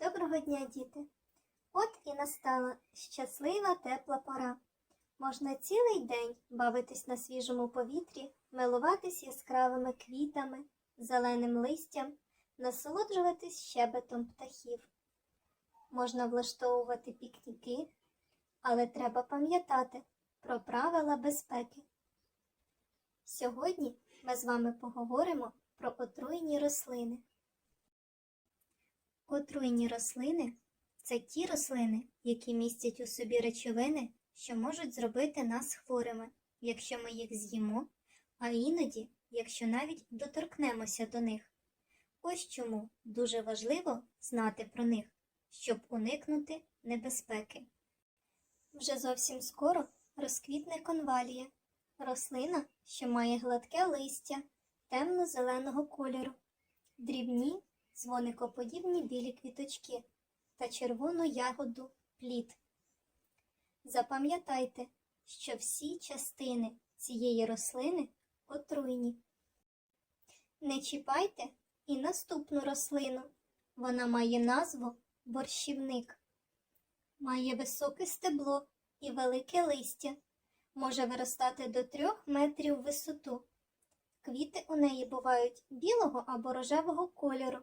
Доброго дня, діти! От і настала щаслива тепла пора. Можна цілий день бавитись на свіжому повітрі, милуватись яскравими квітами, зеленим листям, насолоджуватись щебетом птахів. Можна влаштовувати пікніки, але треба пам'ятати про правила безпеки. Сьогодні ми з вами поговоримо про отруйні рослини. Отруйні рослини це ті рослини, які містять у собі речовини, що можуть зробити нас хворими, якщо ми їх з'їмо, а іноді, якщо навіть доторкнемося до них. Ось чому дуже важливо знати про них, щоб уникнути небезпеки. Вже зовсім скоро розквітне конвалія, рослина, що має гладке листя темно-зеленого кольору, дрібні дзвоникоподібні білі квіточки та червону ягоду плід. Запам'ятайте, що всі частини цієї рослини отруйні. Не чіпайте і наступну рослину. Вона має назву борщівник. Має високе стебло і велике листя. Може виростати до трьох метрів в висоту. Квіти у неї бувають білого або рожевого кольору.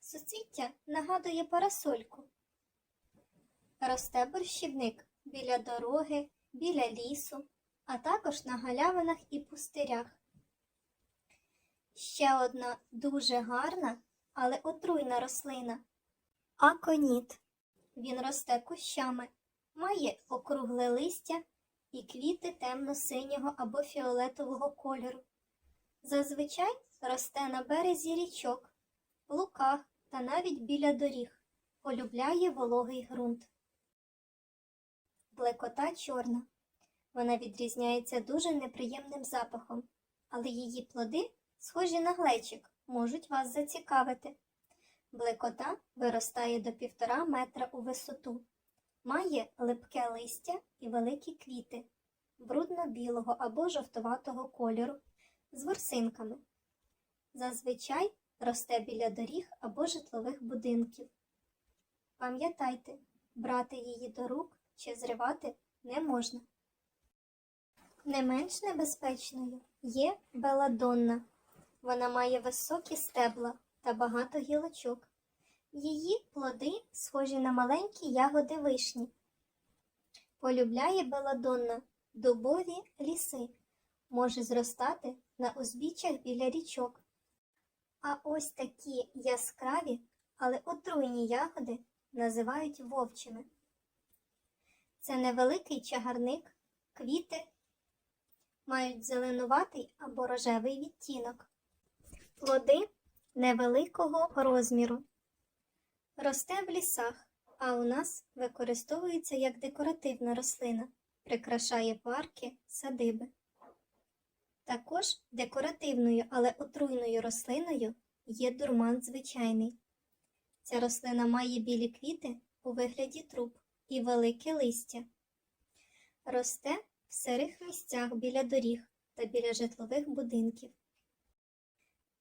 Суцвіття нагадує парасольку. Росте борщівник біля дороги, біля лісу, а також на галявинах і пустирях. Ще одна дуже гарна, але отруйна рослина аконіт. Він росте кущами, має округле листя і квіти темно-синього або фіолетового кольору. Зазвичай росте на березі річок, луках та навіть біля доріг, полюбляє вологий ґрунт. Блекота чорна. Вона відрізняється дуже неприємним запахом, але її плоди, схожі на глечик, можуть вас зацікавити. Блекота виростає до півтора метра у висоту, має липке листя і великі квіти, брудно-білого або жовтуватого кольору з ворсинками. Зазвичай росте біля доріг або житлових будинків. Пам'ятайте, брати її до рук чи зривати не можна. Не менш небезпечною є беладонна. Вона має високі стебла та багато гілочок. Її плоди схожі на маленькі ягоди вишні. Полюбляє беладонна дубові ліси, може зростати на узбіччях біля річок. А ось такі яскраві, але отруйні ягоди називають вовчими. Це невеликий чагарник, квіти мають зеленуватий або рожевий відтінок, плоди невеликого розміру. Росте в лісах, а у нас використовується як декоративна рослина, прикрашає парки, садиби. Також декоративною, але отруйною рослиною є дурман звичайний. Ця рослина має білі квіти у вигляді труб і велике листя. Росте в сирих місцях біля доріг та біля житлових будинків.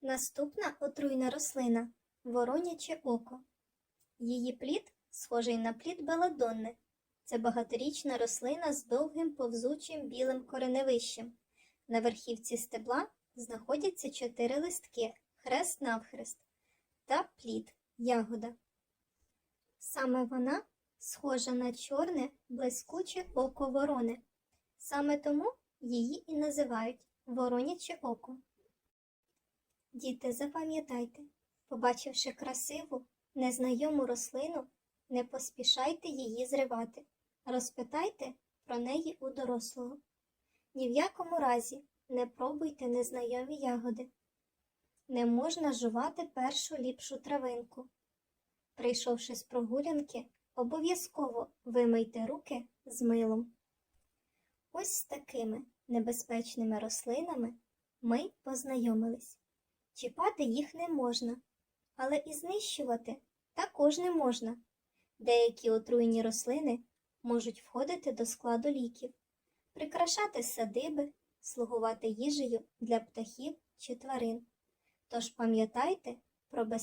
Наступна отруйна рослина вороняче око. Її плід схожий на плід беладонни. Це багаторічна рослина з довгим повзучим білим кореневищем. На верхівці стебла знаходяться чотири листки, хрест навхрест та плід, ягода. Саме вона схожа на чорне, блискуче око ворони. Саме тому її і називають вороняче око. Діти, запам'ятайте, побачивши красиву, незнайому рослину, не поспішайте її зривати. Розпитайте про неї у дорослого. Ні в якому разі не пробуйте незнайомі ягоди. Не можна жувати першу ліпшу травинку. Прийшовши з прогулянки, обов'язково вимийте руки з милом. Ось з такими небезпечними рослинами ми познайомились. Чіпати їх не можна, але і знищувати також не можна. Деякі отруйні рослини можуть входити до складу ліків прикрашати садиби, слугувати їжею для птахів чи тварин. Тож пам'ятайте про безпеку.